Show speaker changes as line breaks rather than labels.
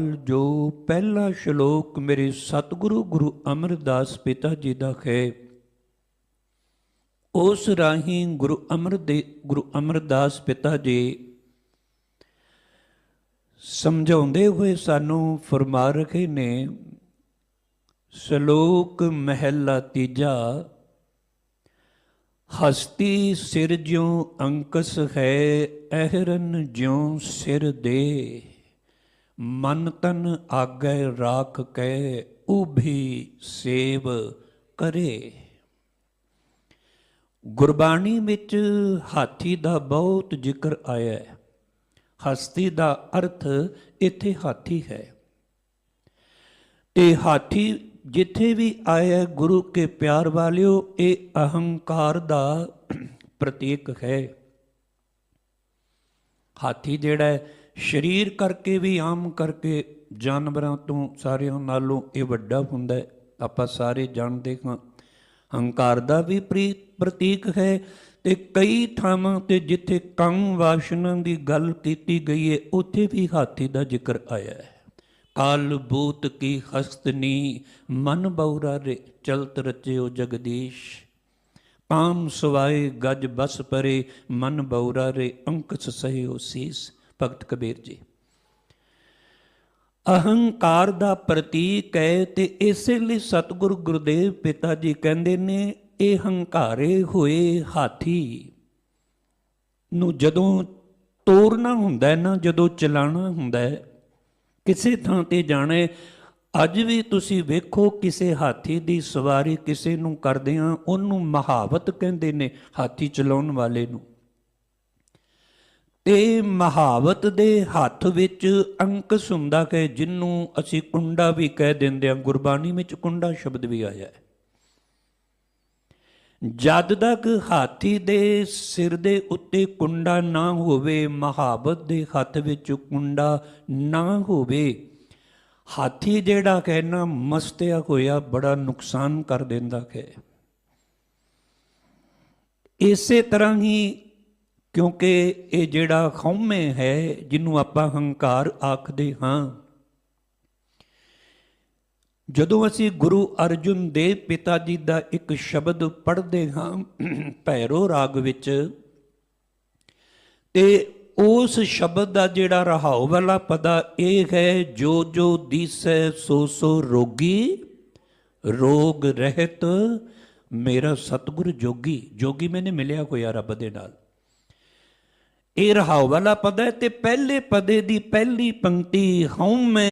ਜੋ ਪਹਿਲਾ ਸ਼ਲੋਕ ਮੇਰੇ ਸਤਿਗੁਰੂ ਗੁਰੂ ਅਮਰਦਾਸ ਪਿਤਾ ਜੀ ਦਾ ਹੈ, ਉਸ ਰਾਹੀਂ ਗੁਰੂ ਅਮਰ ਦੇ, ਗੁਰੂ ਅਮਰਦਾਸ ਪਿਤਾ ਜੀ ਸਮਝਾਉਂਦੇ ਹੋਏ ਸਾਨੂੰ ਫਰਮਾ ਰਹੇ ਨੇ, ਸ਼ਲੋਕ ਮਹਿਲਾ ਤੀਜਾ, ਹਸਤੀ ਸਿਰ ਜਿਉ ਅੰਕਸ ਹੈ, ਅਹਰਨ ਜਿਉ ਸਿਰ ਦੇ। ਮਨ ਤਨ ਆਗੈ ਰਾਖ ਕੈ, ਉਭੀ ਸੇਵ ਕਰੇ। ਗੁਰਬਾਣੀ ਵਿੱਚ ਹਾਥੀ ਦਾ ਬਹੁਤ ਜ਼ਿਕਰ ਆਇਆ ਹੈ। ਹਸਤੀ ਦਾ ਅਰਥ ਇੱਥੇ ਹਾਥੀ ਹੈ। ਤੇ ਹਾਥੀ ਜਿੱਥੇ ਵੀ ਆਇਆ ਗੁਰੂ ਕੇ ਪਿਆਰ ਵਾਲਿਓ, ਇਹ ਅਹੰਕਾਰ ਦਾ ਪ੍ਰਤੀਕ ਹੈ। ਹਾਥੀ ਜਿਹੜਾ ਹੈ ਸਰੀਰ ਕਰਕੇ ਵੀ ਆਮ ਕਰਕੇ ਜਾਨਵਰਾਂ ਤੋਂ ਸਾਰਿਆਂ ਨਾਲੋਂ ਇਹ ਵੱਡਾ ਹੁੰਦਾ ਹੈ। ਆਪਾਂ ਸਾਰੇ ਜਾਣਦੇ ਹਾਂ, ਹੰਕਾਰ ਦਾ ਵੀ ਪ੍ਰੀ- ਪ੍ਰਤੀਕ ਹੈ ਤੇ ਕਈ ਥਾਵਾਂ ਤੇ ਜਿੱਥੇ ਕੰਮ ਵਾਸ਼ਨਾ ਦੀ ਗੱਲ ਕੀਤੀ ਗਈ ਹੈ, ਉੱਥੇ ਵੀ ਹਾਥੀ ਦਾ ਜ਼ਿਕਰ ਆਇਆ ਹੈ। ਕਾਲ ਬੂਤ ਕੀ ਹਸਤਨੀ ਮਨ ਬਉਰਾ ਰੇ, ਚਲਤ ਰਚਿਓ ਜਗਦੀਸ਼। ਕਾਮ ਸਵਾਏ ਗਜ ਬਸ ਪਰੇ, ਮਨ ਬਉਰਾ ਰੇ, ਅੰਕਸ ਸਹਿਓ ਸੀਸ। ਭਗਤ ਕਬੀਰ ਜੀ। ਅਹੰਕਾਰ ਦਾ ਪ੍ਰਤੀਕ ਹੈ ਤੇ ਇਸੇ ਲਈ ਸਤਿਗੁਰੂ ਗੁਰਦੇਵ ਪਿਤਾ ਜੀ ਕਹਿੰਦੇ ਨੇ, ਇਹ ਹੰਕਾਰੇ ਹੋਏ ਹਾਥੀ ਨੂੰ ਜਦੋਂ ਤੋਰਨਾ ਹੁੰਦਾ ਨਾ, ਜਦੋਂ ਚਲਾਣਾ ਹੁੰਦਾ ਹੈ, ਕਿਸੇ ਥਾਂ ਤੇ ਜਾਣੇ ਅੱਜ ਵੀ ਤੁਸੀਂ ਵੇਖੋ ਕਿਸੇ ਹਾਥੀ ਦੀ ਸਵਾਰੀ ਕਿਸੇ ਨੂੰ ਕਰਦੇ ਆ ਉਹਨੂੰ ਮਹਾਵਤ ਕਹਿੰਦੇ ਨੇ ਹਾਥੀ ਚਲਾਉਣ ਵਾਲੇ ਨੂੰ। ਤੇ ਮਹਾਵਤ ਦੇ ਹੱਥ ਵਿੱਚ ਅੰਕਸ ਹੁੰਦਾ ਹੈ ਜਿਹਨੂੰ ਅਸੀਂ ਕੁੰਡਾ ਵੀ ਕਹਿ ਦਿੰਦੇ ਹਾਂ, ਗੁਰਬਾਣੀ ਵਿੱਚ ਕੁੰਡਾ ਸ਼ਬਦ ਵੀ ਆਇਆ ਹੈ। ਜਦ ਤੱਕ ਹਾਥੀ ਦੇ ਸਿਰ ਦੇ ਉੱਤੇ ਕੁੰਡਾ ਨਾ ਹੋਵੇ, ਮਹਾਵਤ ਦੇ ਹੱਥ ਵਿੱਚ ਕੁੰਡਾ ਨਾ ਹੋਵੇ, ਹਾਥੀ ਜਿਹੜਾ ਕਹਿਣਾ ਮਸਤਿਆ ਹੋਇਆ ਬੜਾ ਨੁਕਸਾਨ ਕਰ ਦਿੰਦਾ ਹੈ। ਇਸੇ ਤਰ੍ਹਾਂ ਹੀ ਕਿਉਂਕਿ ਇਹ ਜਿਹੜਾ ਖੌਮੇ ਹੈ, ਜਿਹਨੂੰ ਆਪਾਂ ਹੰਕਾਰ ਆਖਦੇ ਹਾਂ। ਜਦੋਂ ਅਸੀਂ ਗੁਰੂ ਅਰਜੁਨ ਦੇਵ ਪਿਤਾ ਜੀ ਦਾ ਇੱਕ ਸ਼ਬਦ ਪੜ੍ਹਦੇ ਹਾਂ, ਭੈਰੋ ਰਾਗ ਵਿੱਚ, ਤੇ ਉਸ ਸ਼ਬਦ ਦਾ ਜਿਹੜਾ ਰਹਾਉ ਵਾਲਾ ਪਦਾ ਇਹ ਹੈ, ਜੋ ਜੋ ਦੀਸੈ ਸੋ ਸੋ ਰੋਗੀ, ਰੋਗ ਰਹਿਤ ਮੇਰਾ ਸਤਿਗੁਰ ਜੋਗੀ। ਜੋਗੀ ਮੈਨੇ ਮਿਲਿਆ ਹੋਇਆ ਰੱਬ ਦੇ ਨਾਲ। ਇਹ ਰਹਾਉ ਵਾਲਾ ਪਦ ਹੈ ਤੇ ਪਹਿਲੇ ਪਦੇ ਦੀ ਪਹਿਲੀ ਪੰਕਤੀ ਹਉ ਮੈਂ